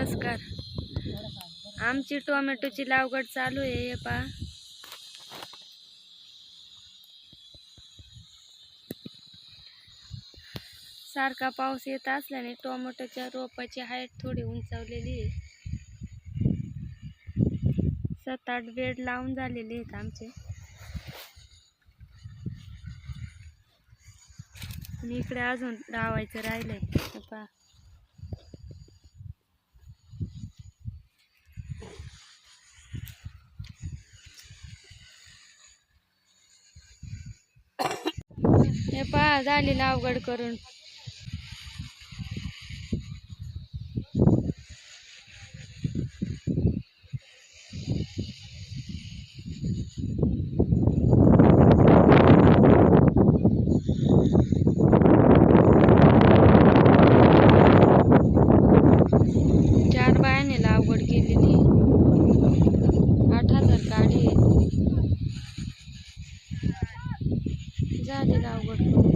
नमस्कार. आमची टोमॅटोची लागवड चालू आहे हे पहा. सारखा पाऊस येत असल्याने टोमॅटोच्या रोपाची हाईट थोडी उंचावलेली आहे. सात आठ बेड लावून झालेले आहेत आमचे. आणि इकडे अजून लावायचं राहिलंय. हे हे पहा झालेलं अवघड करून. चार बायाने लागवड केलेली. काढे झाली लागवड करून